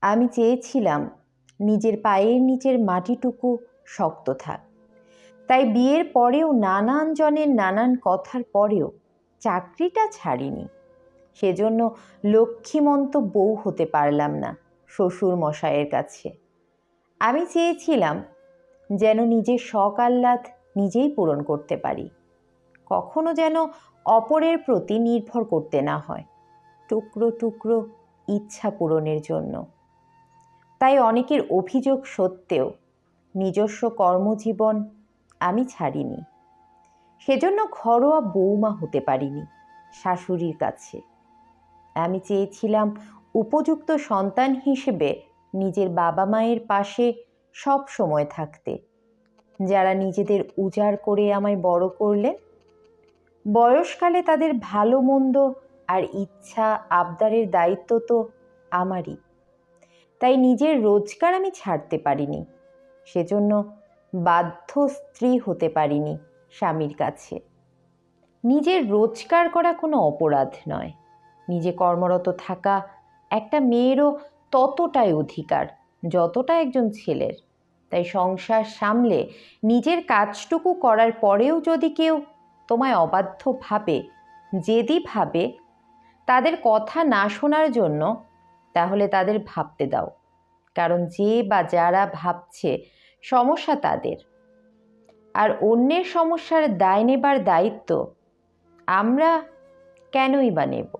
আমি চেয়েছিলাম নিজের পায়ের নিচের মাটিটুকু শক্ত থাক। তাই বিয়ের পরেও নানান জনের নানান কথার পরেও চাকরিটা ছাড়িনি। সেজন্য লক্ষ্মীমন্ত বউ হতে পারলাম না শ্বশুর মশাইয়ের কাছে। আমি চেয়েছিলাম যেন নিজের শখ আহ্লাদ নিজেই পূরণ করতে পারি। কখনো যেন অপরের প্রতি নির্ভর করতে না হয়। টুকরো টুকরো ইচ্ছা পূরণের জন্য। তাই অনেকের অভিযোগ সত্ত্বেও নিজস্ব কর্মজীবন আমি ছাড়িনি। সেজন্য ঘরোয়া বৌমা হতে পারিনি শাশুড়ির কাছে। আমি চেয়েছিলাম উপযুক্ত সন্তান হিসেবে নিজের বাবা মায়ের পাশে সব সময় থাকতে। যারা নিজেদের উজাড় করে আমায় বড় করলেন, বয়সকালে তাদের ভালো মন্দ আর ইচ্ছা আবদারের দায়িত্ব তো আমারই। তাই নিজের রোজগার আমি ছাড়তে পারিনি। সেজন্য বাধ্য স্ত্রী হতে পারিনি স্বামীর কাছে। নিজের রোজগার করা কোনো অপরাধ নয়। নিজে কর্মরত থাকা একটা মেয়েরও ততটাই অধিকার, যতটা একজন ছেলের। তাই সংসার সামলে নিজের কাজটুকু করার পরেও যদি কেউ তোমায় অবাধ্য ভাবে ভাবে, তাদের কথা না শোনার জন্য তাহলে তাদের ভাবতে দাও। কারণ যে বা যারা ভাবছে, সমস্যা তাদের। আর অন্যের সমস্যার দায় নেবার দায়িত্ব আমরা কেনই বা নেব?